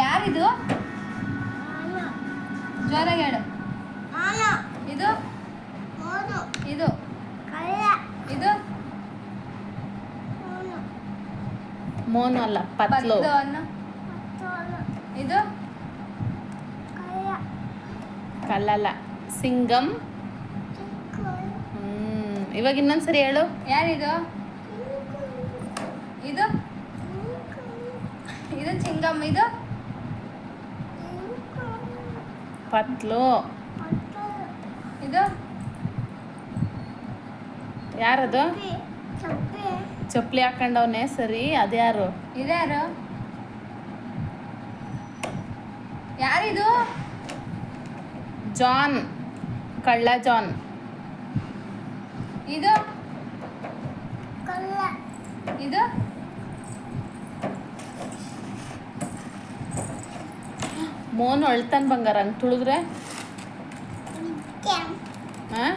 ಯಾರಿದು? ಜೋರಾಗಿ ಹೇಳು. ಇದು? ಇದು? ಇದು? ಮೋನು. ಅಲ್ಲ ಪತ್ಲು. ಪತ್ಲು ಅನ್ನು? ಇದು? ಕಲ್ಲಲ್ಲ ಸಿಂಗಂ ಹ್ಮ್. ಇವಾಗ ಇನ್ನೊಂದ್ಸರಿ ಹೇಳು. ಯಾರಿದು? ಇದು? ಇದು ಚಿಂಗಮ್ ಇದು? ಪತ್ಲು ಇದು ಯಾರದು ಚಪ್ಪಲಿ ಹಾಕೊಂಡವನೆ ಸರಿ ಅದ್ಯಾರು ಇದ್ಯಾರು ಯಾರಿದು ಜಾನ್ ಕಳ್ಳ ಜಾನ್ ಇದು ಇದು ಮೋನು ಅಳ್ತಾನ ಬಂಗಾರ ಹಂಗೆ ತುಳಿದ್ರೆ? ಹಾಂ?